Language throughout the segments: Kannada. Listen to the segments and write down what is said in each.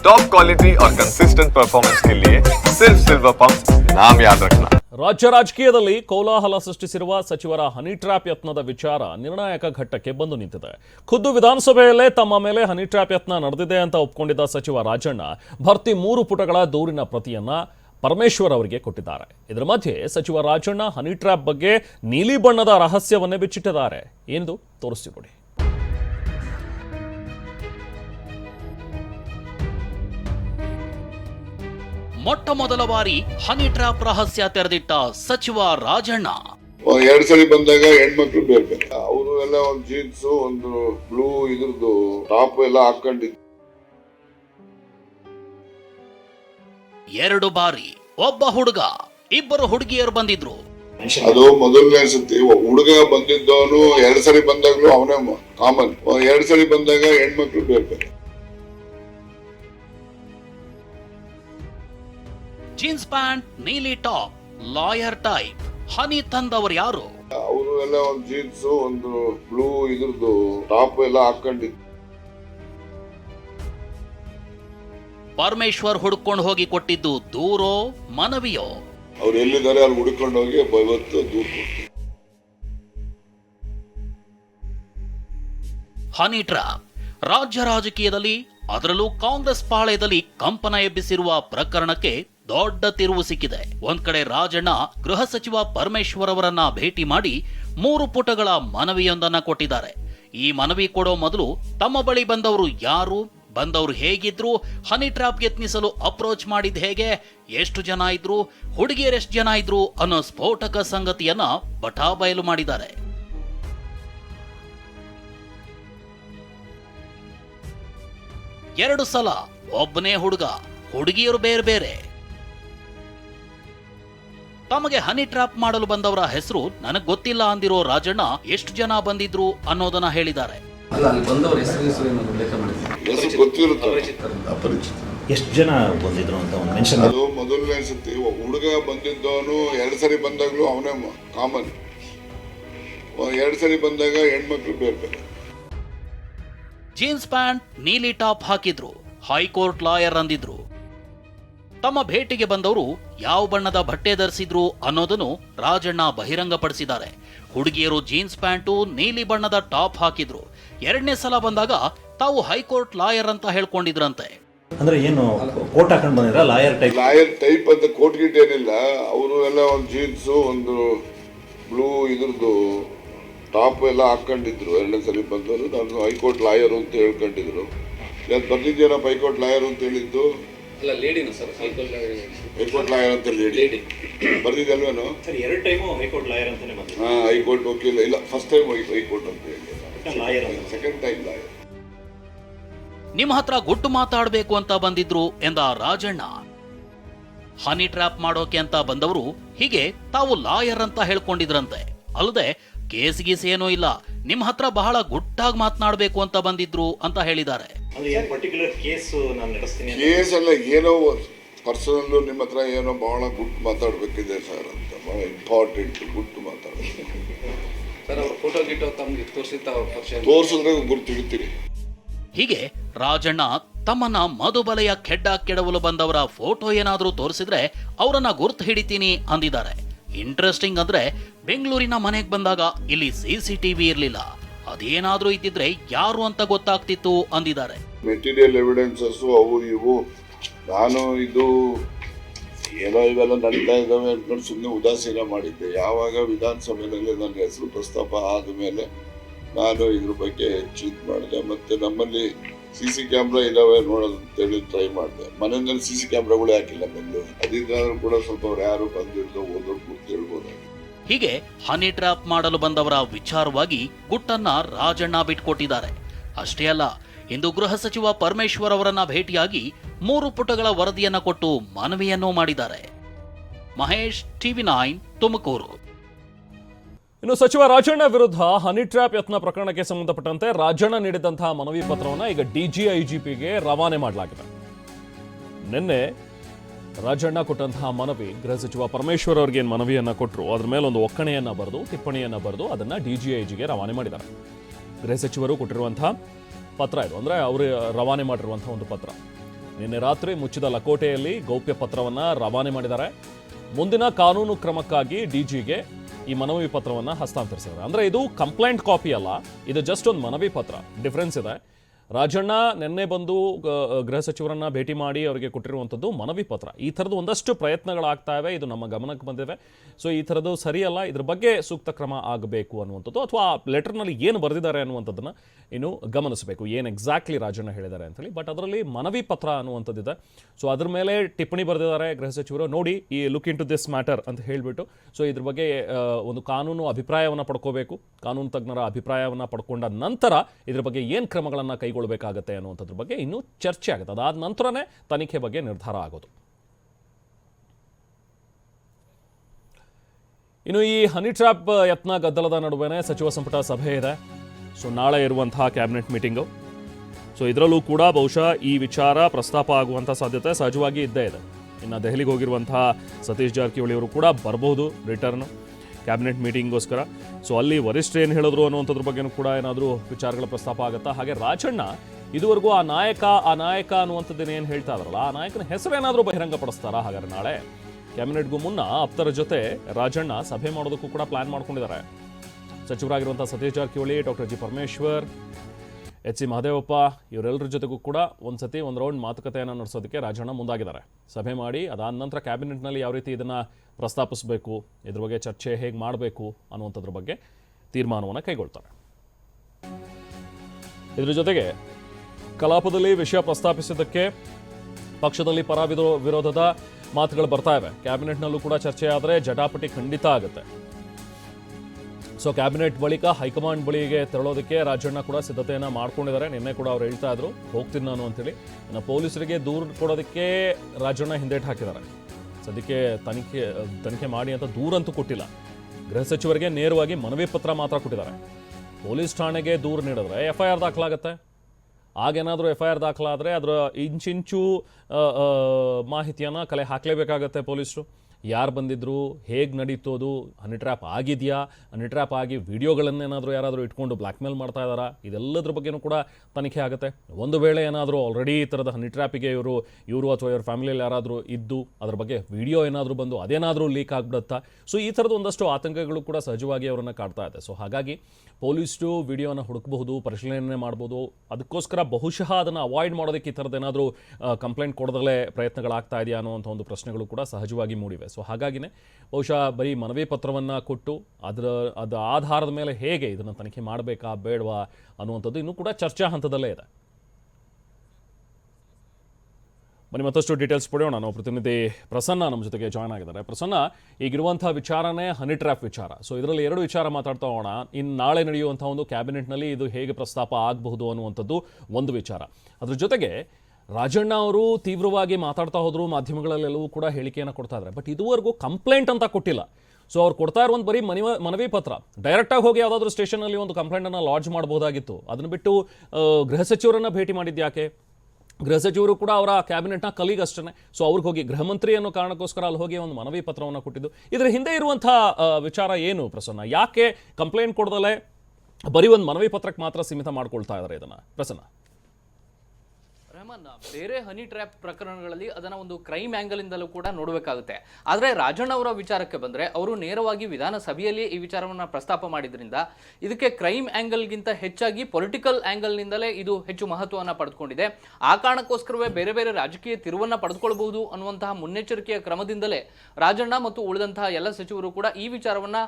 टॉप क्वालिटी और कंसिस्टेंट परफॉर्मेंस के लिए सिर्फ सिल्वर पंप नाम याद रखना ರಾಜ್ಯ ರಾಜಕೀಯದಲ್ಲಿ ಕೋಲಾಹಲ ಸೃಷ್ಟಿಸಿರುವ ಸಚಿವರ ಹನಿ ಟ್ರ್ಯಾಪ್ ಯತ್ನದ ವಿಚಾರ ನಿರ್ಣಾಯಕ ಘಟ್ಟಕ್ಕೆ ಬಂದು ನಿಂತಿದೆ ಖುದ್ದು ವಿಧಾನಸಭೆಯಲ್ಲೇ ತಮ್ಮ ಮೇಲೆ ಹನಿ ಟ್ರ್ಯಾಪ್ ಯತ್ನ ನಡೆದಿದೆ ಅಂತ ಒಪ್ಕೊಂಡಿದ್ದ ಸಚಿವ ರಾಜಣ್ಣ ಭರ್ತಿ ಮೂರು ಪುಟಗಳ ದೂರಿನ ಪ್ರತಿಯನ್ನ ಪರಮೇಶ್ವರ್ ಅವರಿಗೆ ಕೊಟ್ಟಿದ್ದಾರೆ ಇದರ ಮಧ್ಯೆ ಸಚಿವ ರಾಜಣ್ಣ ಹನಿ ಟ್ರ್ಯಾಪ್ ಬಗ್ಗೆ ನೀಲಿ ಬಣ್ಣದ ರಹಸ್ಯವನ್ನೇ ಬಿಚ್ಚಿಟ್ಟಿದ್ದಾರೆ ಎಂದು ತೋರಿಸ್ತೀವಿ ಮೊಟ್ಟ ಮೊದಲ ಬಾರಿ ಹನಿ ಟ್ರ್ಯಾಪ್ ರಹಸ್ಯ ತೆರೆದಿಟ್ಟ ಸಚಿವ ರಾಜಣ್ಣ. ಎರಡ್ ಸರಿ ಬಂದಾಗ ಹೆಣ್ಮಕ್ಳು ಬೇರೆ ಬೇರೆ. ಅವರು ಎಲ್ಲ ಒಂದು ಜೀನ್ಸ್ ಒಂದು ಬ್ಲೂ ಇದ್ರದ್ದು ಟಾಪ್ ಎಲ್ಲ ಹಾಕೊಂಡಿದ್ರು ಎರಡು ಬಾರಿ ಒಬ್ಬ ಹುಡುಗ ಇಬ್ಬರು ಹುಡುಗಿಯರು ಬಂದಿದ್ರು. ಅದು ಮೊದಲನೇ ಸತಿ ಹುಡುಗ ಬಂದಿದ್ದವನು ಎರಡ್ ಸರಿ ಬಂದಾಗ್ಲೂ ಅವನೇ ಕಾಮನ್ ಎರಡ್ ಸರಿ ಬಂದಾಗ ಹೆಣ್ಮಕ್ಳು ಬೇರೆ ಬೇರೆ. ಜೀನ್ಸ್ ಪ್ಯಾಂಟ್ ನೀಲಿ ಟಾಪ್ ಲಾಯರ್ ಟೈಪ್ ಹನಿ ತಂದವರು ಯಾರು? ಅವರು ಎಲ್ಲ ಒಂದು ಜೀನ್ಸ್ ಒಂದು ಬ್ಲೂ ಇದ್ರದ್ದು ಟಾಪ್ ಎಲ್ಲ ಹಾಕೊಂಡಿದ್ರು ಪರಮೇಶ್ವರ್ ಹುಡ್ಕೊಂಡು ಹೋಗಿ ಕೊಟ್ಟಿದ್ದು ದೂರೋ ಮನವಿಯೋ? ಅವ್ರು ಎಲ್ಲಿದ್ದಾರೆ ಅಲ್ಲಿ ಹುಡ್ಕೊಂಡು ಹೋಗಿ ಇವತ್ತು ದೂರ ಹನಿ ಟ್ರಾಪ್ ರಾಜ್ಯ ರಾಜಕೀಯದಲ್ಲಿ ಅದರಲ್ಲೂ ಕಾಂಗ್ರೆಸ್ ಪಾಳೆಯದಲ್ಲಿ ಕಂಪನ ಎಬ್ಬಿಸಿರುವ ಪ್ರಕರಣಕ್ಕೆ ದೊಡ್ಡ ತಿರುವು ಸಿಕ್ಕಿದೆ. ಒಂದ್ ಕಡೆ ರಾಜಣ್ಣ ಗೃಹ ಸಚಿವ ಪರಮೇಶ್ವರ್ ಅವರನ್ನ ಭೇಟಿ ಮಾಡಿ ಮೂರು ಪುಟಗಳ ಮನವಿಯೊಂದನ್ನ ಕೊಟ್ಟಿದ್ದಾರೆ. ಈ ಮನವಿ ಕೊಡೋ ಮೊದಲು ತಮ್ಮ ಬಳಿ ಬಂದವರು ಯಾರು, ಬಂದವರು ಹೇಗಿದ್ರು, ಹನಿ ಟ್ರ್ಯಾಪ್ ಯತ್ನಿಸಲು ಅಪ್ರೋಚ್ ಮಾಡಿದ್ ಹೇಗೆ, ಎಷ್ಟು ಜನ ಇದ್ರು ಹುಡುಗಿಯರೆಷ್ಟು ಜನ ಇದ್ರು ಅನ್ನೋ ಸ್ಫೋಟಕ ಸಂಗತಿಯನ್ನ ಬಟಾಬಯಲು ಮಾಡಿದ್ದಾರೆ. ಎರಡು ಸಲ ಒಬ್ಬನೇ ಹುಡುಗ, ಹುಡುಗಿಯರು ಬೇರೆ ಬೇರೆ. ತಮಗೆ ಹನಿ ಟ್ರಾಪ್ ಮಾಡಲು ಬಂದವರ ಹೆಸರು ನನಗ್ ಗೊತ್ತಿಲ್ಲ ಅಂದಿರೋ ರಾಜಣ್ಣ ಎಷ್ಟು ಜನ ಬಂದಿದ್ರು ಅನ್ನೋದನ್ನ ಹೇಳಿದ್ದಾರೆ. ಅಲ್ಲ ಅಲ್ಲಿ ಹೆಸರು ಹೆಸರು ಏನಾದ್ರು ಉಲ್ಲೇಖ ಮಾಡಿದ್ರು? ಹೆಸರು ಗೊತ್ತಿರುತ್ತೆ. ಅಪರಿಚಿತ. ಎಷ್ಟು ಜನ ಬಂದಿದ್ರು ಅಂತ ಒಂದು ಮೆನ್ಷನ್ ಅದು ಮೊದಲನೇ ಸತಿ ಹುಡುಗ ಬಂದಿದ್ದವನು ಎರಡು ಸರಿ ಬಂದಾಗಲೂ ಅವನೇ ಕಾಮನ್ ಎರಡು ಸರಿ ಬಂದಾಗ ಹೆಣ್ಮಕ್ಳು ಬೇರೆ ಜೀನ್ಸ್ ಪ್ಯಾಂಟ್ ನೀಲಿ ಟಾಪ್ ಹಾಕಿದ್ರು. ಹೈಕೋರ್ಟ್ ಲಾಯರ್ ಅಂದಿದ್ರು. ತಮ್ಮ ಭೇಟಿಗೆ ಬಂದವರು ಯಾವ ಬಣ್ಣದ ಬಟ್ಟೆ ಧರಿಸಿದ್ರು ಅನ್ನೋದನ್ನು ರಾಜಣ್ಣ ಬಹಿರಂಗಪಡಿಸಿದ್ದಾರೆ. ಹುಡುಗಿಯರು ಜೀನ್ಸ್ ಪ್ಯಾಂಟು ನೀಲಿ ಬಣ್ಣದ ಟಾಪ್ ಹಾಕಿದ್ರು. ಎರಡನೇ ಸಲ ಬಂದಾಗ ತಾವು ಹೈಕೋರ್ಟ್ ಲಾಯರ್ ಅಂತ ಹೇಳ್ಕೊಂಡಿದ್ರಂತೆ. ಅಂದ್ರೆ ಏನು ಕೋಟ್ ಹಾಕೊಂಡು ಬಂದಿರ? Lawyer type? ಲಾಯರ್ ಟೈಪ್ ಅಂತ ಕೋಟ್ ಗಿಟ್ ಏನಿಲ್ಲ. ಅವರು ಎಲ್ಲ ಒಂದು ಜೀನ್ಸ್ ಒಂದು ಬ್ಲೂ ಇದ್ರದ್ದು ಟಾಪ್ ಎಲ್ಲ ಹಾಕೊಂಡಿದ್ರು. ಎರಡನೇ ಸಲ ಬಂದವರು. ನಾನು ಹೈಕೋರ್ಟ್ ಲಾಯರ್ ಅಂತ ಹೇಳ್ಕೊಂಡಿದ್ರು. ಬರ್ತಿದ್ದೇನಪ್ಪ ಬಂದಿದ್ದೇನಪ್ಪ ಹೈಕೋರ್ಟ್ ಲಾಯರ್ ಅಂತ ಹೇಳಿದ್ದು? ಅಲ್ಲ ಲೇಡಿನ sir high court high court lawyer ಅಂತ ಲೇಡಿ ಬರ್ದಿದ್ದಲ್ವೇನು ಸರ್ ಎರಡು ಟೈಮು ಹೈಕೋರ್ಟ್ ಲಾಯರ್ ಅಂತಾನೆ ಬಂದಿದ್ರು ಹಾ ಹೈಕೋರ್ಟ್ ವಕೀಲ ಇಲ್ಲ ಫಸ್ಟ್ ಟೈಮ್ ಹೈಕೋರ್ಟ್ ಅಂತ ಹೇಳಿ. ಲಾಯರ್ ಸೆಕೆಂಡ್ ಟೈಮ್ ಲಾಯರ್ ನಿಮ್ಮ ಹತ್ರ ಗುಟ್ಟು ಮಾತಾಡಬೇಕು ಅಂತ ಬಂದಿದ್ರು ಎಂದ ರಾಜಣ್ಣ. ಹನಿ ಟ್ರ್ಯಾಪ್ ಮಾಡೋಕೆ ಅಂತ ಬಂದವರು ಹೀಗೆ ತಾವು ಲಾಯರ್ ಅಂತ ಹೇಳ್ಕೊಂಡಿದ್ರಂತೆ. ಅಲ್ಲದೆ ಕೇಸ್ ಗೀಸ್ ಏನೂ ಇಲ್ಲ. ನಿಮ್ಮ ಹತ್ರ ಬಹಳ ಗುಟ್ಟಾಗಿ ಮಾತನಾಡಬೇಕು ಅಂತ ಬಂದಿದ್ರು ಅಂತ ಹೇಳಿದ್ದಾರೆ. ಅಂದ್ರೆ ಪರ್ಟಿಕ್ಯುಲರ್ ಕೇಸ್ ನಾನು ನಡೆಸ್ತೀನಿ ಅಂತ? ಕೇಸ್ ಎಲ್ಲ ಏನೋ ಪರ್ಸನಲ್ ನಿಮ್ಮ ಹತ್ರ ಏನೋ ಬಹಳ ಗುಟ್ಟು ಮಾತಾಡಬೇಕಿದೆ ಸರ್ ಅಂತ ಬಹಳ ಇಂಪಾರ್ಟೆಂಟ್ ಗುಟ್ಟು ಮಾತಾಡಬೇಕು. ಸರ್ ಅವ್ರ ಫೋಟೋ ಗಿಟೋ ತಮ್ಗೆ ತೋರಿಸಿದ್ದ ಅವ್ರ ಪರಿಚಯ ತೋರ್ಸಿದ್ರೆ ಗುರ್ತು ಹಿಡಿತೀರಿ ಹೀಗೆ ರಾಜಣ್ಣ ತಮ್ಮನ್ನ ಮಧುಬಲೆಯ ಕೆಡ್ಡ ಕೆಡವಲು ಬಂದವರ ಫೋಟೋ ಏನಾದರೂ ತೋರಿಸಿದ್ರೆ ಅವರನ್ನ ಗುರ್ತು ಹಿಡಿತೀನಿ ಅಂದಿದ್ದಾರೆ. ಇಂಟ್ರೆಸ್ಟಿಂಗ್ ಅಂದ್ರೆ ಬೆಂಗಳೂರಿನ ಮನೆಗೆ ಬಂದಾಗ ಇಲ್ಲಿ ಸಿಸಿಟಿವಿ ಇರ್ಲಿಲ್ಲ. ಅದೇನಾದ್ರೂ ಇದ್ದಿದ್ರೆ ಯಾರು ಅಂತ ಗೊತ್ತಾಗ್ತಿತ್ತು ಅಂದಿದ್ದಾರೆ. ಮೆಟೀರಿಯಲ್ ಎವಿಡೆನ್ಸಸ್ ಅವು ಇವು. ನಾನು ಇದು ಏನೋ ಇವೆಲ್ಲ ನಡೀತಾ ಇದ್ದಾವೆ ಅಂದ್ಕೊಂಡು ಸುಮ್ಮನೆ ಉದಾಸೀನ ಮಾಡಿದ್ದೆ. ಯಾವಾಗ ವಿಧಾನಸಭೆಯಲ್ಲಿ ನನ್ನ ಹೆಸರು ಪ್ರಸ್ತಾಪ ಆದ ಮೇಲೆ ನಾನು ಇದ್ರ ಬಗ್ಗೆ ಹೆಚ್ಚು ಇದು ಮಾಡಿದೆ. ಮತ್ತೆ ನಮ್ಮಲ್ಲಿ ಸಿ ಸಿ ಕ್ಯಾಮ್ರಾ ಇದಾವೆ ನೋಡೋದು ಅಂತೇಳಿ ಟ್ರೈ ಮಾಡಿದೆ. ಮನೆಯಲ್ಲಿ ಸಿ ಸಿ ಕ್ಯಾಮ್ರಾಗಳೇ ಹಾಕಿಲ್ಲ ಬೆಂಗಳೂರು ಅದಿದ್ದಾದ್ರೂ ಕೂಡ ಸ್ವಲ್ಪ ಅವ್ರು ಯಾರು ಬಂದಿರ್ಲೋ ಓದೋರು ಕೂತು ಹೇಳ್ಬೋದು. ಹೀಗೆ ಹನಿ ಟ್ರ್ಯಾಪ್ ಮಾಡಲು ಬಂದವರ ವಿಚಾರವಾಗಿ ಗುಟ್ಟನ್ನ ರಾಜಣ್ಣ ಬಿಟ್ಕೊಟ್ಟಿದ್ದಾರೆ. ಅಷ್ಟೇ ಅಲ್ಲ, ಇಂದು ಗೃಹ ಸಚಿವ ಪರಮೇಶ್ವರ್ ಅವರನ್ನ ಭೇಟಿಯಾಗಿ ಮೂರು ಪುಟಗಳ ವರದಿಯನ್ನ ಕೊಟ್ಟು ಮನವಿಯನ್ನೂ ಮಾಡಿದ್ದಾರೆ. Mahesh, TV nine, Tumakuru. ಇನ್ನು ಸಚಿವ ರಾಜಣ್ಣ ವಿರುದ್ಧ ಹನಿ ಟ್ರ್ಯಾಪ್ ಯತ್ನ ಪ್ರಕರಣಕ್ಕೆ ಸಂಬಂಧಪಟ್ಟಂತೆ ರಾಜಣ್ಣ ನೀಡಿದಂತಹ ಮನವಿ ಪತ್ರವನ್ನು ಈಗ ಡಿಜಿಐಜಿಪಿಗೆ ರವಾನೆ ಮಾಡಲಾಗಿದೆ. ನಿನ್ನೆ ರಾಜಣ್ಣ ಕೊಟ್ಟಂತಹ ಮನವಿ ಗೃಹ ಸಚಿವ ಪರಮೇಶ್ವರ್ ಅವರಿಗೆ ಏನು ಮನವಿಯನ್ನ ಕೊಟ್ಟರು ಅದ್ರ ಮೇಲೆ ಒಂದು ಒಕ್ಕಣೆಯನ್ನು ಬರೆದು, ಟಿಪ್ಪಣಿಯನ್ನು ಬರೆದು ಐ ಜಿಗೆ ರವಾನೆ ಮಾಡಿದ್ದಾರೆ. ಗೃಹ ಸಚಿವರು ಕೊಟ್ಟಿರುವಂತಹ ಪತ್ರ ಇದು. ಅಂದರೆ ಅವರು ರವಾನೆ ಮಾಡಿರುವಂಥ ಒಂದು ಪತ್ರ. ನಿನ್ನೆ ರಾತ್ರಿ ಮುಚ್ಚಿದ ಲಕೋಟೆಯಲ್ಲಿ ಗೌಪ್ಯ ಪತ್ರವನ್ನು ರವಾನೆ ಮಾಡಿದ್ದಾರೆ. ಮುಂದಿನ ಕಾನೂನು ಕ್ರಮಕ್ಕಾಗಿ ಡಿ ಜಿಗೆ ಈ ಮನವಿ ಪತ್ರವನ್ನು ಹಸ್ತಾಂತರಿಸಿದ್ದಾರೆ. ಅಂದರೆ ಇದು ಕಂಪ್ಲೇಂಟ್ ಕಾಪಿ ಅಲ್ಲ, ಇದು ಜಸ್ಟ್ ಒಂದು ಮನವಿ ಪತ್ರ. ಡಿಫ್ರೆನ್ಸ್ ಇದೆ. ರಾಜಣ್ಣ ನಿನ್ನೆ ಬಂದು ಗೃಹ ಸಚಿವರನ್ನ ಭೇಟಿ ಮಾಡಿ ಅವರಿಗೆ ಕೊಟ್ಟಿರುವಂಥದ್ದು ಮನವಿ ಪತ್ರ. ಈ ಥರದ್ದು ಒಂದಷ್ಟು ಪ್ರಯತ್ನಗಳಾಗ್ತಾ ಇವೆ. ಇದು ನಮ್ಮ ಗಮನಕ್ಕೆ ಬಂದಿವೆ. ಸೊ ಈ ಥರದ್ದು ಸರಿಯಲ್ಲ. ಇದ್ರ ಬಗ್ಗೆ ಸೂಕ್ತ ಕ್ರಮ ಆಗಬೇಕು ಅನ್ನುವಂಥದ್ದು ಅಥವಾ ಆ ಲೆಟರ್ನಲ್ಲಿ ಏನು ಬರೆದಿದ್ದಾರೆ ಅನ್ನುವಂಥದ್ದನ್ನು ಇನ್ನು ಗಮನಿಸಬೇಕು. ಏನು ಎಕ್ಸಾಕ್ಟ್ಲಿ ರಾಜಣ್ಣ ಹೇಳಿದ್ದಾರೆ ಅಂತೇಳಿ. ಬಟ್ ಅದರಲ್ಲಿ ಮನವಿ ಪತ್ರ ಅನ್ನುವಂಥದ್ದಿದೆ. ಸೊ ಅದ್ರ ಮೇಲೆ ಟಿಪ್ಪಣಿ ಬರೆದಿದ್ದಾರೆ ಗೃಹ ಸಚಿವರು. ನೋಡಿ, ಈ look in to this matter ಅಂತ ಹೇಳಿಬಿಟ್ಟು. ಸೊ ಇದ್ರ ಬಗ್ಗೆ ಒಂದು ಕಾನೂನು ಅಭಿಪ್ರಾಯವನ್ನು ಪಡ್ಕೋಬೇಕು. ಕಾನೂನು ತಜ್ಞರ ಅಭಿಪ್ರಾಯವನ್ನು ಪಡ್ಕೊಂಡ ನಂತರ ಇದ್ರ ಬಗ್ಗೆ ಏನು ಕ್ರಮಗಳನ್ನು ಕೈಗೊಳ್ಳಬೇಕಾಗತ್ತೆ ಅನ್ನುವಂಥದ್ರ ಬಗ್ಗೆ ಇನ್ನೂ ಚರ್ಚೆ ಆಗುತ್ತೆ. ಅದಾದ ನಂತರನೇ ತನಿಖೆ ಬಗ್ಗೆ ನಿರ್ಧಾರ ಆಗೋದು. ಇನ್ನು ಈ ಹನಿ ಟ್ರ್ಯಾಪ್ ಯತ್ನ ಗದ್ದಲದ ನಡುವೆನೇ ಸಚಿವ ಸಂಪುಟ ಸಭೆ ಇದೆ. ಸೊ ನಾಳೆ ಇರುವಂತಹ ಕ್ಯಾಬಿನೆಟ್ ಮೀಟಿಂಗು. ಸೊ ಇದರಲ್ಲೂ ಕೂಡ ಬಹುಶಃ ಈ ವಿಚಾರ ಪ್ರಸ್ತಾಪ ಆಗುವಂಥ ಸಾಧ್ಯತೆ ಸಹಜವಾಗಿ ಇದ್ದೇ ಇದೆ. ಇನ್ನು ದೆಹಲಿಗೆ ಹೋಗಿರುವಂತಹ ಸತೀಶ್ ಜಾರಕಿಹೊಳಿ ಅವರು ಕೂಡ ಬರಬಹುದು ರಿಟರ್ನ್. ಕ್ಯಾಬಿನೆಟ್ ಮೀಟಿಂಗ್ಗೋಸ್ಕರ. ಸೊ ಅಲ್ಲಿ ವರಿಷ್ಠ ಏನು ಹೇಳಿದ್ರು ಅನ್ನುವಂಥದ್ರ ಬಗ್ಗೆನೂ ಕೂಡ ಏನಾದರೂ ವಿಚಾರಗಳ ಪ್ರಸ್ತಾಪ ಆಗುತ್ತಾ? ಹಾಗೆ ರಾಜಣ್ಣ, ಇದುವರೆಗೂ ಆ ನಾಯಕ ಆ ನಾಯಕ ಅನ್ನುವಂಥದ್ದನ್ನು ಏನು ಹೇಳ್ತಾ ಇದ್ರಲ್ಲ ಆ ನಾಯಕನ ಹೆಸರು ಏನಾದರೂ ಬಹಿರಂಗಪಡಿಸ್ತಾರಾ ಹಾಗಾದ್ರೆ ನಾಳೆ? ಕ್ಯಾಬಿನೆಟ್ಗೂ ಮುನ್ನ ಆಪ್ತರ ಜೊತೆ ರಾಜಣ್ಣ ಸಭೆ ಮಾಡೋದಕ್ಕೂ ಕೂಡ ಪ್ಲಾನ್ ಮಾಡ್ಕೊಂಡಿದ್ದಾರೆ. ಸಚಿವರಾಗಿರುವಂಥ Satish Jarkiholi, doctor G Parameshwar H C Mahadevappa ಇವರೆಲ್ಲರ ಜೊತೆಗೂ ಕೂಡ ಒಂದು ಸತಿ ಒಂದು ರೌಂಡ್ ಮಾತುಕತೆಯನ್ನು ನಡೆಸೋದಕ್ಕೆ ರಾಜಣ್ಣ ಮುಂದಾಗಿದ್ದಾರೆ. ಸಭೆ ಮಾಡಿ ಅದಾದ ನಂತರ ಕ್ಯಾಬಿನೆಟ್ನಲ್ಲಿ ಯಾವ ರೀತಿ ಇದನ್ನು ಪ್ರಸ್ತಾಪಿಸಬೇಕು, ಇದ್ರ ಬಗ್ಗೆ ಚರ್ಚೆ ಹೇಗೆ ಮಾಡಬೇಕು ಅನ್ನುವಂಥದ್ರ ಬಗ್ಗೆ ತೀರ್ಮಾನವನ್ನು ಕೈಗೊಳ್ತಾರೆ. ಇದ್ರ ಜೊತೆಗೆ ಕಲಾಪದಲ್ಲಿ ವಿಷಯ ಪ್ರಸ್ತಾಪಿಸಿದ್ದಕ್ಕೆ ಪಕ್ಷದಲ್ಲಿ ಪರ ವಿರೋ ವಿರೋಧದ ಮಾತುಗಳು ಬರ್ತಾ ಇವೆ. ಕ್ಯಾಬಿನೆಟ್ನಲ್ಲೂ ಕೂಡ ಚರ್ಚೆ ಆದರೆ ಜಟಾಪಟಿ ಖಂಡಿತ ಆಗುತ್ತೆ. ಸೊ ಕ್ಯಾಬಿನೆಟ್ ಬಳಿಕ, ಹೈಕಮಾಂಡ್ ಬಳಿಗೆ ತೆರಳೋದಕ್ಕೆ ರಾಜಣ್ಣ ಕೂಡ ಸಿದ್ಧತೆಯನ್ನು ಮಾಡ್ಕೊಂಡಿದ್ದಾರೆ. ನಿನ್ನೆ ಕೂಡ ಅವ್ರು ಹೇಳ್ತಾ ಇದ್ರು, ಹೋಗ್ತೀನಿ ನಾನು ಅಂತೇಳಿ. ಇನ್ನು ಪೊಲೀಸರಿಗೆ ದೂರು ಕೊಡೋದಕ್ಕೆ ರಾಜಣ್ಣ ಹಿಂದೇಟು ಹಾಕಿದ್ದಾರೆ. ಸದ್ಯಕ್ಕೆ ತನಿಖೆ ತನಿಖೆ ಮಾಡಿ ಅಂತ ದೂರಂತೂ ಕೊಟ್ಟಿಲ್ಲ. ಗೃಹ ಸಚಿವರಿಗೆ ನೇರವಾಗಿ ಮನವಿ ಪತ್ರ ಮಾತ್ರ ಕೊಟ್ಟಿದ್ದಾರೆ. ಪೊಲೀಸ್ ಠಾಣೆಗೆ ದೂರು ನೀಡಿದ್ರೆ ಎಫ್ ಐ ಆರ್ ದಾಖಲಾಗತ್ತೆ. ಆಗೇನಾದರೂ ಎಫ್ ಐ ಆರ್ ದಾಖಲಾದರೆ ಅದರ ಇಂಚಿಂಚು ಮಾಹಿತಿಯನ್ನು ಕಲೆ ಹಾಕಲೇಬೇಕಾಗತ್ತೆ ಪೊಲೀಸರು. ಯಾರು ಬಂದಿದ್ರು, ಹೇಗೆ ನಡೀತೋದು ಹನಿ ಟ್ರ್ಯಾಪ್ ಆಗಿದೆಯಾ ಹನಿ ಟ್ರ್ಯಾಪ್ ಆಗಿ ವಿಡಿಯೋಗಳನ್ನೇನಾದರೂ ಯಾರಾದರೂ ಇಟ್ಕೊಂಡು ಬ್ಲ್ಯಾಕ್ ಮೇಲ್ ಮಾಡ್ತಾ ಇದ್ದಾರಾ, ಇದೆಲ್ಲದ್ರ ಬಗ್ಗೆನೂ ಕೂಡ ತನಿಖೆ ಆಗುತ್ತೆ. ಒಂದು ವೇಳೆ ಏನಾದರೂ ಆಲ್ರೆಡಿ ಈ ಥರದ ಹನಿ ಟ್ರ್ಯಾಪಿಗೆ ಇವರು ಇವರು ಅಥವಾ ಇವ್ರ ಫ್ಯಾಮಿಲಿಯಲ್ಲಿ ಯಾರಾದರೂ ಇದ್ದು, ಅದ್ರ ಬಗ್ಗೆ ವಿಡಿಯೋ ಏನಾದರೂ ಬಂದು ಅದೇನಾದರೂ ಲೀಕ್ ಆಗಿಬಿಡುತ್ತಾ? ಸೊ ಈ ಥರದ ಒಂದಷ್ಟು ಆತಂಕಗಳು ಕೂಡ ಸಹಜವಾಗಿ ಅವರನ್ನು ಕಾಡ್ತಾ ಇದೆ. ಸೊ ಹಾಗಾಗಿ ಪೊಲೀಸರು ವಿಡಿಯೋನ ಹುಡುಕಬಹುದು, ಪರಿಶೀಲನೆ ಮಾಡ್ಬೋದು. ಅದಕ್ಕೋಸ್ಕರ ಬಹುಶಃ ಅದನ್ನು ಅವಾಯ್ಡ್ ಮಾಡೋದಕ್ಕೆ ಈ ಥರದ್ದು ಏನಾದರೂ ಕಂಪ್ಲೇಂಟ್ ಕೊಡದಲ್ಲೇ ಪ್ರಯತ್ನಗಳಾಗ್ತಾ ಇದೆಯಾ ಅನ್ನುವಂಥ ಒಂದು ಪ್ರಶ್ನೆಗಳು ಕೂಡ ಸಹಜವಾಗಿ ಮೂಡಿವೆ. ಸೊ ಹಾಗಾಗಿನೇ ಬಹುಶಃ ಬರೀ ಮನವಿ ಪತ್ರವನ್ನು ಕೊಟ್ಟು ಅದರ, ಅದು ಆಧಾರದ ಮೇಲೆ ಹೇಗೆ ಇದನ್ನು ತನಿಖೆ ಮಾಡಬೇಕಾ, ಬೇಡವಾ ಅನ್ನುವಂಥದ್ದು ಇನ್ನೂ ಕೂಡ ಚರ್ಚಾ ಹಂತದಲ್ಲೇ ಇದೆ. ಬನ್ನಿ, ಮತ್ತಷ್ಟು ಡೀಟೇಲ್ಸ್ ಪಡೆಯೋಣ. ನಾವು ಪ್ರತಿನಿಧಿ ಪ್ರಸನ್ನ ನಮ್ಮ ಜೊತೆಗೆ ಜಾಯ್ನ್ ಆಗಿದ್ದಾರೆ. ಪ್ರಸನ್ನ, ಈಗಿರುವಂಥ ವಿಚಾರನೇ ಹನಿ ಟ್ರ್ಯಾಪ್ ವಿಚಾರ. ಸೊ ಇದರಲ್ಲಿ ಎರಡು ವಿಚಾರ ಮಾತಾಡ್ತಾ ಹೋಗೋಣ. ಇನ್ನು ನಾಳೆ ನಡೆಯುವಂಥ ಒಂದು ಕ್ಯಾಬಿನೆಟ್ನಲ್ಲಿ ಇದು ಹೇಗೆ ಪ್ರಸ್ತಾಪ ಆಗಬಹುದು ಅನ್ನುವಂಥದ್ದು ಒಂದು ವಿಚಾರ. ಅದ್ರ ಜೊತೆಗೆ ರಾಜಣ್ಣ ಅವರು ತೀವ್ರವಾಗಿ ಮಾತಾಡ್ತಾ ಹೋದ್ರು, ಮಾಧ್ಯಮಗಳಲ್ಲೆಲ್ಲವೂ ಕೂಡ ಹೇಳಿಕೆಯನ್ನು ಕೊಡ್ತಾ ಇದ್ದಾರೆ ಬಟ್ ಇದುವರೆಗೂ ಕಂಪ್ಲೇಂಟ್ ಅಂತ ಕೊಟ್ಟಿಲ್ಲ. ಸೊ ಅವ್ರು ಕೊಡ್ತಾ ಇರೋ ಒಂದು ಬರೀ ಮನವ, ಮನವಿ ಪತ್ರ. ಡೈರೆಕ್ಟಾಗಿ ಹೋಗಿ ಯಾವುದಾದ್ರೂ ಸ್ಟೇಷನಲ್ಲಿ ಒಂದು ಕಂಪ್ಲೇಂಟನ್ನು ಲಾಡ್ಜ್ ಮಾಡಬಹುದಾಗಿತ್ತು. ಅದನ್ನು ಬಿಟ್ಟು ಗೃಹ ಸಚಿವರನ್ನ ಭೇಟಿ ಮಾಡಿದ್ಯಾಕೆ ಗೃಹ ಸಚಿವರು ಕೂಡ ಅವರ ಕ್ಯಾಬಿನೆಟ್ನ ಕಲೀಗ್ ಅಷ್ಟೇ ಸೊ ಅವ್ರಿಗೆ ಹೋಗಿ ಗೃಹ ಮಂತ್ರಿ ಅನ್ನೋ ಕಾರಣಕ್ಕೋಸ್ಕರ ಅಲ್ಲಿ ಹೋಗಿ ಒಂದು ಮನವಿ ಪತ್ರವನ್ನು ಕೊಟ್ಟಿದ್ದು. ಇದರ ಹಿಂದೆ ಇರುವಂಥ ವಿಚಾರ ಏನು ಪ್ರಸನ್ನ? ಯಾಕೆ ಕಂಪ್ಲೇಂಟ್ ಕೊಡ್ದಲೇ ಬರೀ ಒಂದು ಮನವಿ ಪತ್ರಕ್ಕೆ ಮಾತ್ರ ಸೀಮಿತ ಮಾಡ್ಕೊಳ್ತಾ ಇದ್ದಾರೆ ಇದನ್ನು? ಪ್ರಸನ್ನ? ರೆಹಮಾನ್ ಬೇರೆ ಹನಿ ಟ್ರ್ಯಾಪ್ ಪ್ರಕರಣಗಳಲ್ಲಿ ಅದನ್ನ ಒಂದು ಕ್ರೈಮ್ ಆಂಗಲ್ ಇಂದಲೂ ಕೂಡ ನೋಡಬೇಕಾಗುತ್ತೆ. ಆದರೆ ರಾಜಣ್ಣ ಅವರ ವಿಚಾರಕ್ಕೆ ಬಂದ್ರೆ ಅವರು ನೇರವಾಗಿ ವಿಧಾನಸಭೆಯಲ್ಲಿ ಈ ವಿಚಾರವನ್ನ ಪ್ರಸ್ತಾಪ ಮಾಡಿದ್ರಿಂದ ಇದಕ್ಕೆ ಕ್ರೈಮ್ ಆಂಗಲ್ಗಿಂತ ಹೆಚ್ಚಾಗಿ ಪೊಲಿಟಿಕಲ್ ಆ್ಯಂಗಲ್ನಿಂದಲೇ ಇದು ಹೆಚ್ಚು ಮಹತ್ವವನ್ನು ಪಡೆದುಕೊಂಡಿದೆ. ಆ ಕಾರಣಕ್ಕೋಸ್ಕರವೇ ಬೇರೆ ಬೇರೆ ರಾಜಕೀಯ ತಿರುವನ್ನ ಪಡೆದುಕೊಳ್ಳಬಹುದು ಅನ್ನುವಂತಹ ಮುನ್ನೆಚ್ಚರಿಕೆಯ ಕ್ರಮದಿಂದಲೇ ರಾಜಣ್ಣ ಮತ್ತು ಉಳಿದಂತಹ ಎಲ್ಲ ಸಚಿವರು ಕೂಡ ಈ ವಿಚಾರವನ್ನ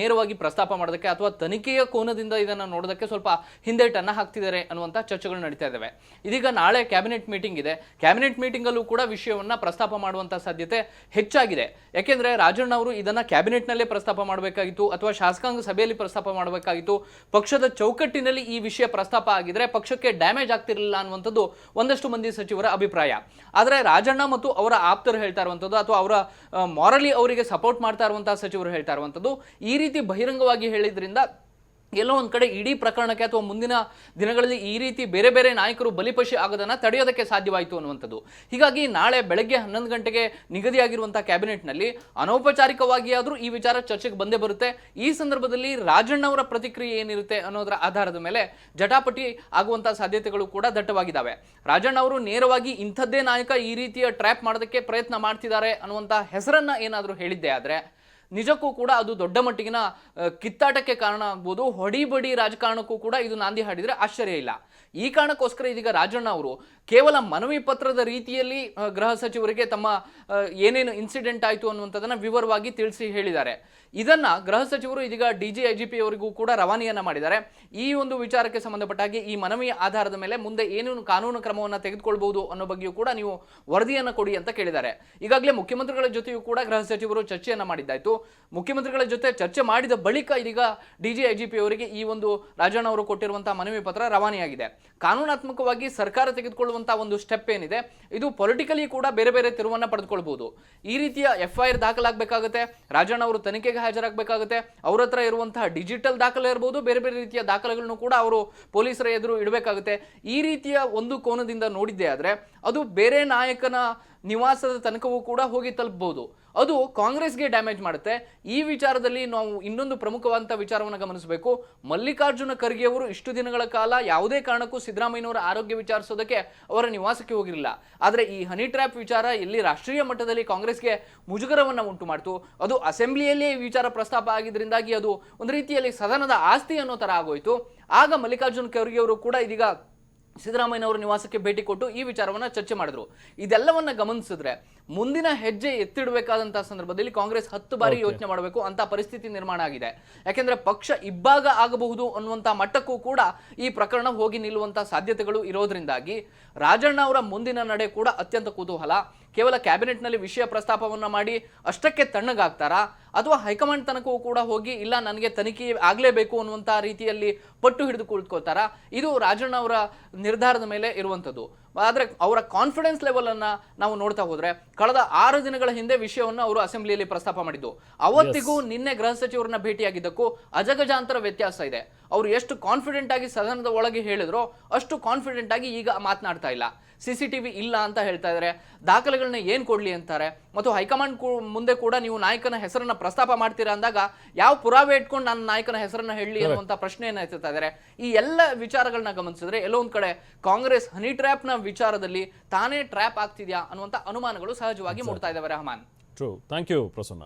ನೇರವಾಗಿ ಪ್ರಸ್ತಾಪ ಮಾಡೋದಕ್ಕೆ ಅಥವಾ ತನಿಖೆಯ ಕೋನದಿಂದ ಇದನ್ನ ನೋಡೋದಕ್ಕೆ ಸ್ವಲ್ಪ ಹಿಂದೇಟನ್ನ ಹಾಕ್ತಿದ್ದಾರೆ ಅನ್ನುವಂಥ ಚರ್ಚೆಗಳು ನಡೀತಾ ಇದ್ದಾವೆ. ಇದೀಗ ನಾಳೆ ಕ್ಯಾಬಿನೆಟ್ ಮೀಟಿಂಗ್ ಇದೆ. ಕ್ಯಾಬಿನೆಟ್ ಮೀಟಿಂಗಲ್ಲೂ ಕೂಡ ವಿಷಯವನ್ನ ಪ್ರಸ್ತಾಪ ಮಾಡುವಂತ ಸಾಧ್ಯತೆ ಹೆಚ್ಚಾಗಿದೆ. ಯಾಕೆಂದ್ರೆ ರಾಜಣ್ಣ ಅವರು ಇದನ್ನ ಕ್ಯಾಬಿನೆಟ್ನಲ್ಲೇ ಪ್ರಸ್ತಾಪ ಮಾಡಬೇಕಾಗಿತ್ತು ಅಥವಾ ಶಾಸಕಾಂಗ ಸಭೆಯಲ್ಲಿ ಪ್ರಸ್ತಾಪ ಮಾಡಬೇಕಾಗಿತ್ತು. ಪಕ್ಷದ ಚೌಕಟ್ಟಿನಲ್ಲಿ ಈ ವಿಷಯ ಪ್ರಸ್ತಾಪ ಆಗಿದ್ರೆ ಪಕ್ಷಕ್ಕೆ ಡ್ಯಾಮೇಜ್ ಆಗ್ತಿರಲಿಲ್ಲ ಅನ್ನುವಂಥದ್ದು ಒಂದಷ್ಟು ಮಂದಿ ಸಚಿವರ ಅಭಿಪ್ರಾಯ. ಆದರೆ ರಾಜಣ್ಣ ಮತ್ತು ಅವರ ಆಪ್ತರು ಹೇಳ್ತಾ ಇರುವಂಥದ್ದು ಅಥವಾ ಅವರ ಮಾರಲಿ ಅವರಿಗೆ ಸಪೋರ್ಟ್ ಮಾಡ್ತಾ ಇರುವಂತಹ ಸಚಿವರು ಹೇಳ್ತಾ ಇರುವಂಥದ್ದು ಈ ರೀತಿ ಬಹಿರಂಗವಾಗಿ ಹೇಳಿದ್ರಿಂದ ಎಲ್ಲೋ ಒಂದು ಕಡೆ ಇಡೀ ಪ್ರಕರಣಕ್ಕೆ ಅಥವಾ ಮುಂದಿನ ದಿನಗಳಲ್ಲಿ ಈ ರೀತಿ ಬೇರೆ ಬೇರೆ ನಾಯಕರು ಬಲಿಪಶಿ ಆಗೋದನ್ನು ತಡೆಯೋದಕ್ಕೆ ಸಾಧ್ಯವಾಯಿತು ಅನ್ನುವಂಥದ್ದು. ಹೀಗಾಗಿ ನಾಳೆ ಬೆಳಗ್ಗೆ ಹನ್ನೊಂದು ಗಂಟೆಗೆ ನಿಗದಿಯಾಗಿರುವಂಥ ಕ್ಯಾಬಿನೆಟ್ನಲ್ಲಿ ಅನೌಪಚಾರಿಕವಾಗಿ ಆದರೂ ಈ ವಿಚಾರ ಚರ್ಚೆಗೆ ಬಂದೇ ಬರುತ್ತೆ. ಈ ಸಂದರ್ಭದಲ್ಲಿ ರಾಜಣ್ಣವರ ಪ್ರತಿಕ್ರಿಯೆ ಏನಿರುತ್ತೆ ಅನ್ನೋದರ ಆಧಾರದ ಮೇಲೆ ಜಟಾಪಟಿ ಆಗುವಂಥ ಸಾಧ್ಯತೆಗಳು ಕೂಡ ದಟ್ಟವಾಗಿದ್ದಾವೆ. ರಾಜಣ್ಣ ಅವರು ನೇರವಾಗಿ ಇಂಥದ್ದೇ ನಾಯಕ ಈ ರೀತಿಯ ಟ್ರ್ಯಾಪ್ ಮಾಡೋದಕ್ಕೆ ಪ್ರಯತ್ನ ಮಾಡ್ತಿದ್ದಾರೆ ಅನ್ನುವಂಥ ಹೆಸರನ್ನು ಏನಾದರೂ ಹೇಳಿದ್ದೆ ಆದ್ರೆ ನಿಜಕ್ಕೂ ಕೂಡ ಅದು ದೊಡ್ಡ ಮಟ್ಟಿಗಿನ ಕಿತ್ತಾಟಕ್ಕೆ ಕಾರಣ ಆಗ್ಬೋದು. ಹೊಡಿಬಡಿ ರಾಜಕಾರಣಕ್ಕೂ ಕೂಡ ಇದು ನಾಂದಿ ಹಾಡಿದರೆ ಆಶ್ಚರ್ಯ ಇಲ್ಲ. ಈ ಕಾರಣಕ್ಕೋಸ್ಕರ ಇದೀಗ ರಾಜಣ್ಣ ಅವರು ಕೇವಲ ಮನವಿ ಪತ್ರದ ರೀತಿಯಲ್ಲಿ ಗೃಹ ಸಚಿವರಿಗೆ ತಮ್ಮ ಏನೇನು ಇನ್ಸಿಡೆಂಟ್ ಆಯಿತು ಅನ್ನುವಂಥದ್ದನ್ನ ವಿವರವಾಗಿ ತಿಳಿಸಿ ಹೇಳಿದ್ದಾರೆ. ಇದನ್ನ ಗೃಹ ಸಚಿವರು ಇದೀಗ D G, I G P ಅವರಿಗೂ ಕೂಡ ರವಾನೆಯನ್ನ ಮಾಡಿದ್ದಾರೆ. ಈ ಒಂದು ವಿಚಾರಕ್ಕೆ ಸಂಬಂಧಪಟ್ಟ ಹಾಗೆ ಈ ಮನವಿ ಆಧಾರದ ಮೇಲೆ ಮುಂದೆ ಏನೇನು ಕಾನೂನು ಕ್ರಮವನ್ನು ತೆಗೆದುಕೊಳ್ಬಹುದು ಅನ್ನೋ ಬಗ್ಗೆಯೂ ಕೂಡ ನೀವು ವರದಿಯನ್ನು ಕೊಡಿ ಅಂತ ಕೇಳಿದ್ದಾರೆ. ಈಗಾಗಲೇ ಮುಖ್ಯಮಂತ್ರಿಗಳ ಜೊತೆಯೂ ಕೂಡ ಗೃಹ ಸಚಿವರು ಚರ್ಚೆಯನ್ನ ಮಾಡಿದ್ದಾಯಿತು. ಮುಖ್ಯಮಂತ್ರಿಗಳ ಜೊತೆ ಚರ್ಚೆ ಮಾಡಿದ ಬಳಿಕ ಇದೀಗ D G, I G P ಅವರಿಗೆ ಈ ಒಂದು ರಾಜಣ್ಣ ಅವರು ಕೊಟ್ಟಿರುವಂತಹ ಮನವಿ ಪತ್ರ ರವಾನೆಯಾಗಿದೆ. ಕಾನೂನಾತ್ಮಕವಾಗಿ ಸರ್ಕಾರ ತೆಗೆದುಕೊಳ್ಳುವಂತಹ ಒಂದು ಸ್ಟೆಪ್ ಏನಿದೆ, ಇದು ಪೊಲಿಟಿಕಲಿ ಕೂಡ ಬೇರೆ ಬೇರೆ ತಿರುವನ್ನು ಪಡೆದುಕೊಳ್ಬಹುದು. ಈ ರೀತಿಯ ಎಫ್ ಐ ಆರ್ ದಾಖಲಾಗಬೇಕಾಗುತ್ತೆ, ರಾಜಣ್ಣ ಅವರು ತನಿಖೆಗೆ ಹಾಜರಾಗಬೇಕಾಗುತ್ತೆ, ಅವ್ರ ಹತ್ರ ಇರುವಂತಹ ಡಿಜಿಟಲ್ ದಾಖಲೆ ಇರಬಹುದು ಬೇರೆ ಬೇರೆ ರೀತಿಯ ದಾಖಲೆಗಳನ್ನು ಕೂಡ ಅವರು ಪೊಲೀಸರ ಎದುರು ಇಡಬೇಕಾಗುತ್ತೆ. ಈ ರೀತಿಯ ಒಂದು ಕೋನದಿಂದ ನೋಡಿದ್ದೆ ಆದರೆ, ಅದು ಬೇರೆ ನಾಯಕನ ನಿವಾಸದ ತನಕವೂ ಕೂಡ ಹೋಗಿ ತಲುಪಬಹುದು. ಅದು ಕಾಂಗ್ರೆಸ್ಗೆ ಡ್ಯಾಮೇಜ್ ಮಾಡುತ್ತೆ. ಈ ವಿಚಾರದಲ್ಲಿ ನಾವು ಇನ್ನೊಂದು ಪ್ರಮುಖವಾದಂಥ ವಿಚಾರವನ್ನು ಗಮನಿಸಬೇಕು. ಮಲ್ಲಿಕಾರ್ಜುನ ಖರ್ಗೆ ಅವರು ಇಷ್ಟು ದಿನಗಳ ಕಾಲ ಯಾವುದೇ ಕಾರಣಕ್ಕೂ ಸಿದ್ದರಾಮಯ್ಯನವರ ಆರೋಗ್ಯ ವಿಚಾರಿಸೋದಕ್ಕೆ ಅವರ ನಿವಾಸಕ್ಕೆ ಹೋಗಿರಲಿಲ್ಲ. ಆದರೆ ಈ ಹನಿ ಟ್ರ್ಯಾಪ್ ವಿಚಾರ ಎಲ್ಲಿ ರಾಷ್ಟ್ರೀಯ ಮಟ್ಟದಲ್ಲಿ ಕಾಂಗ್ರೆಸ್ಗೆ ಮುಜುಗರವನ್ನು ಉಂಟು ಮಾಡಿತು. ಅದು ಅಸೆಂಬ್ಲಿಯಲ್ಲೇ ಈ ವಿಚಾರ ಪ್ರಸ್ತಾಪ ಆಗಿದ್ದರಿಂದಾಗಿ ಅದು ಒಂದು ರೀತಿಯಲ್ಲಿ ಸದನದ ಆಸ್ತಿ ಅನ್ನೋ ಥರ ಆಗೋಯಿತು. ಆಗ ಮಲ್ಲಿಕಾರ್ಜುನ ಖರ್ಗೆ ಅವರು ಕೂಡ ಇದೀಗ ಸಿದ್ದರಾಮಯ್ಯನವರ ನಿವಾಸಕ್ಕೆ ಭೇಟಿ ಕೊಟ್ಟು ಈ ವಿಚಾರವನ್ನು ಚರ್ಚೆ ಮಾಡಿದ್ರು. ಇದೆಲ್ಲವನ್ನ ಗಮನಿಸಿದ್ರೆ ಮುಂದಿನ ಹೆಜ್ಜೆ ಎತ್ತಿಡಬೇಕಾದಂತಹ ಸಂದರ್ಭದಲ್ಲಿ ಕಾಂಗ್ರೆಸ್ ಹತ್ತು ಬಾರಿ ಯೋಚನೆ ಮಾಡಬೇಕು ಅಂತ ಪರಿಸ್ಥಿತಿ ನಿರ್ಮಾಣ ಆಗಿದೆ. ಯಾಕೆಂದ್ರೆ ಪಕ್ಷ ಇಬ್ಬಾಗ ಆಗಬಹುದು ಅನ್ನುವಂತ ಮಟ್ಟಕ್ಕೂ ಕೂಡ ಈ ಪ್ರಕರಣ ಹೋಗಿ ನಿಲ್ಲುವಂತಹ ಸಾಧ್ಯತೆಗಳು ಇರೋದ್ರಿಂದಾಗಿ ರಾಜಣ್ಣ ಅವರ ಮುಂದಿನ ನಡೆ ಕೂಡ ಅತ್ಯಂತ ಕುತೂಹಲ. ಕೇವಲ ಕ್ಯಾಬಿನೆಟ್ನಲ್ಲಿ ವಿಷಯ ಪ್ರಸ್ತಾಪವನ್ನು ಮಾಡಿ ಅಷ್ಟಕ್ಕೆ ತಣ್ಣಗಾಗ್ತಾರಾ? ಅಥವಾ ಹೈಕಮಾಂಡ್ ತನಕವೂ ಕೂಡ ಹೋಗಿ ಇಲ್ಲ ನನಗೆ ತನಿಖೆ ಆಗಲೇಬೇಕು ಅನ್ನುವಂಥ ರೀತಿಯಲ್ಲಿ ಪಟ್ಟು ಹಿಡಿದು ಕುಳಿತುಕೊಳ್ತಾರಾ ಇದು ರಾಜಣ್ಣ ಅವರ ನಿರ್ಧಾರದ ಮೇಲೆ ಇರುವಂಥದ್ದು. ಆದರೆ ಅವರ ಕಾನ್ಫಿಡೆನ್ಸ್ ಲೆವೆಲ್ ಅನ್ನ ನಾವು ನೋಡ್ತಾ ಹೋದ್ರೆ ಕಳೆದ ಆರು ದಿನಗಳ ಹಿಂದೆ ವಿಷಯವನ್ನು ಅವರು ಅಸೆಂಬ್ಲಿಯಲ್ಲಿ ಪ್ರಸ್ತಾಪ ಮಾಡಿದ್ದು. ಅವತ್ತಿಗೂ ನಿನ್ನೆ ಗೃಹ ಸಚಿವರನ್ನ ಭೇಟಿಯಾಗಿದ್ದಕ್ಕೂ ಅಜಗಜಾಂತರ ವ್ಯತ್ಯಾಸ ಇದೆ. ಅವರು ಎಷ್ಟು ಕಾನ್ಫಿಡೆಂಟ್ ಆಗಿ ಸದನದ ಒಳಗೆ ಹೇಳಿದ್ರೋ ಅಷ್ಟು ಕಾನ್ಫಿಡೆಂಟ್ ಆಗಿ ಈಗ ಮಾತನಾಡ್ತಾ ಇಲ್ಲ. ಸಿ ಸಿ ಟಿ ವಿ ಇಲ್ಲ ಅಂತ ಹೇಳ್ತಾ ಇದ್ದಾರೆ ದಾಖಲೆಗಳನ್ನ ಏನ್ ಕೊಡ್ಲಿ ಅಂತಾರೆ? ಮತ್ತು ಹೈಕಮಾಂಡ್ ಮುಂದೆ ಕೂಡ ನೀವು ನಾಯಕನ ಹೆಸರನ್ನ ಪ್ರಸ್ತಾಪ ಮಾಡ್ತೀರಾ ಅಂದಾಗ ಯಾವ ಪುರಾವೆ ಇಟ್ಕೊಂಡು ನನ್ನ ನಾಯಕನ ಹೆಸರನ್ನ ಹೇಳಿ ಅನ್ನುವಂತ ಪ್ರಶ್ನೆಯನ್ನ ಎತ್ತುತ್ತಾ ಇದ್ದಾರೆ ಈ ಎಲ್ಲ ವಿಚಾರಗಳನ್ನ ಗಮನಿಸಿದ್ರೆ ಎಲ್ಲೋ ಒಂದ್ ಕಡೆ ಕಾಂಗ್ರೆಸ್ ಹನಿ ಟ್ರ್ಯಾಪ್ನ ವಿಚಾರದಲ್ಲಿ ತಾನೇ ಟ್ರ್ಯಾಪ್ ಆಗ್ತಿದ್ಯಾ ಅನ್ನುವಂತ ಅನುಮಾನಗಳು ಸಹಜವಾಗಿ ಮೂಡ್ತಾ ಇದಾವೆ Rahman. True thank you Prasanna.